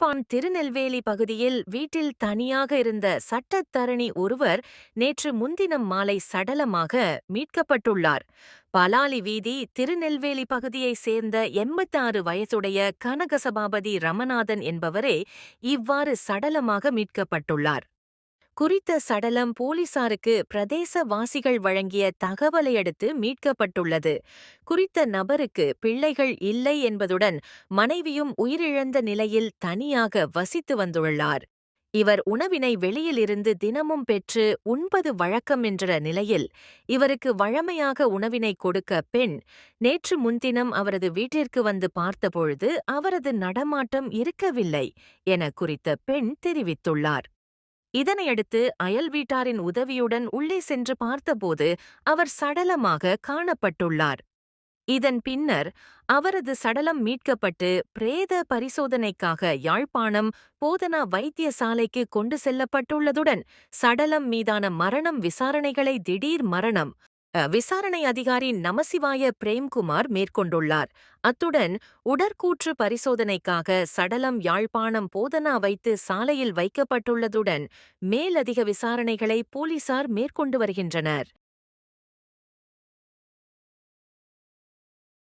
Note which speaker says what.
Speaker 1: யாழ்ப்பாண் திருநெல்வேலி பகுதியில் வீட்டில் தனியாக இருந்த சட்டத்தரணி ஒருவர் நேற்று முன்தினம் மாலை சடலமாக மீட்கப்பட்டுள்ளார். பலாலி வீதி திருநெல்வேலி பகுதியைச் சேர்ந்த எண்பத்தாறு வயதுடைய கனகசபாபதி ரமநாதன் என்பவரே இவ்வாறு சடலமாக மீட்கப்பட்டுள்ளார். குறித்த சடலம் போலீசாருக்கு பிரதேசவாசிகள் வழங்கிய தகவலையடுத்து மீட்கப்பட்டுள்ளது. குறித்த நபருக்கு பிள்ளைகள் இல்லை என்பதுடன் மனைவியும் உயிரிழந்த நிலையில் தனியாக வசித்து வந்துள்ளார். இவர் உணவினை வெளியிலிருந்து தினமும் பெற்று உண்பது வழக்கம் என்ற நிலையில் இவருக்கு வழமையாக உணவினை கொடுக்க பெண் நேற்று முன்தினம் அவரது வீட்டிற்கு வந்து பார்த்தபொழுது அவரது நடமாட்டம் இருக்கவில்லை என குறித்த பெண் தெரிவித்துள்ளார். இதனையடுத்து அயல் வீட்டாரின் உதவியுடன் உள்ளே சென்று பார்த்தபோது அவர் சடலமாக காணப்பட்டுள்ளார். இதன் பின்னர் அவரது சடலம் மீட்கப்பட்டு பிரேத பரிசோதனைக்காக யாழ்ப்பாணம் போதனா வைத்தியசாலைக்கு கொண்டு செல்லப்பட்டுள்ளதுடன் சடலம் மீதான மரணம் விசாரணைகளை திடீர் மரணம் விசாரணை அதிகாரி நமசிவாய பிரேம்குமார் மேற்கொண்டுள்ளார். அத்துடன் உடற்கூற்று பரிசோதனைக்காக சடலம் யாழ்ப்பாணம் போதனா வைத்து சாலையில் வைக்கப்பட்டுள்ளதுடன் மேலதிக விசாரணைகளை போலீசார் மேற்கொண்டு வருகின்றனர்.